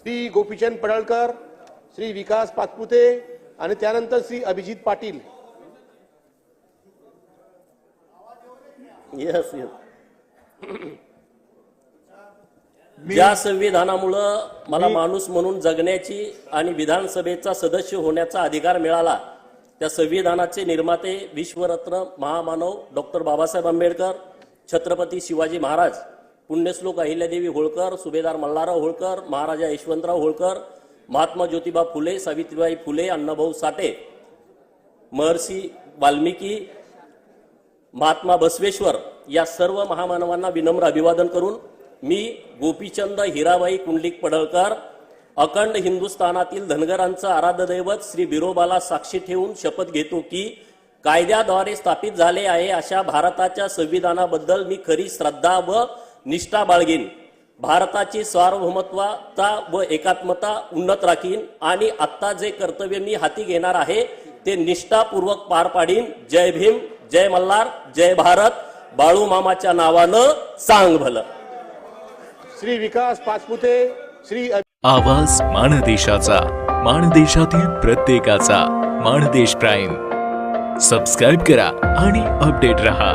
श्री गोपीचंद पडळकर श्री विकास पाचपुते आणि त्यानंतर Shri Abhijit Patil. Yes yes ज्या संविधानामुळं मला माणूस म्हणून जगण्याची आणि विधानसभेचा सदस्य होण्याचा अधिकार मिळाला त्या संविधानाचे निर्माते विश्वरत्न महामानव डॉक्टर बाबासाहेब आंबेडकर छत्रपती शिवाजी महाराज पुण्यश्लोक अहिल्यादेवी होळकर सुभेदार मल्हारराव होळकर महाराजा यशवंतराव होळकर महात्मा ज्योतिबा फुले सावित्रीबाई फुले अण्णाभाऊ साठे महर्षी वाल्मिकी महात्मा बसवेश्वर या सर्व महामानवांना विनम्र अभिवादन करून मी गोपीचंद हिराबाई कुंडलिक पडळकर अखंड हिंदुस्थानातील धनगरांचं आराधदैवत श्री बिरोबाला साक्षी ठेवून शपथ घेतो की कायद्याद्वारे स्थापित झाले आहे अशा भारताच्या संविधानाबद्दल मी खरी श्रद्धा व निष्ठा बाळगीन. भारताची सार्वभौमत्वता व एकात्मता उन्नत राखीन आणि आत्ता जे कर्तव्य मी हाती घेणार आहे ते निष्ठापूर्वक पार पाडीन. जय भीम जय मल्हार जय भारत. बाळू मामाच्या नावानं सांग भलं. श्री विकास पाचपुते श्री आवाज माणदेशाचा माणदेशातील प्रत्येकाचा माणदेश प्राईम. सबस्क्राईब करा आणि अपडेट रहा.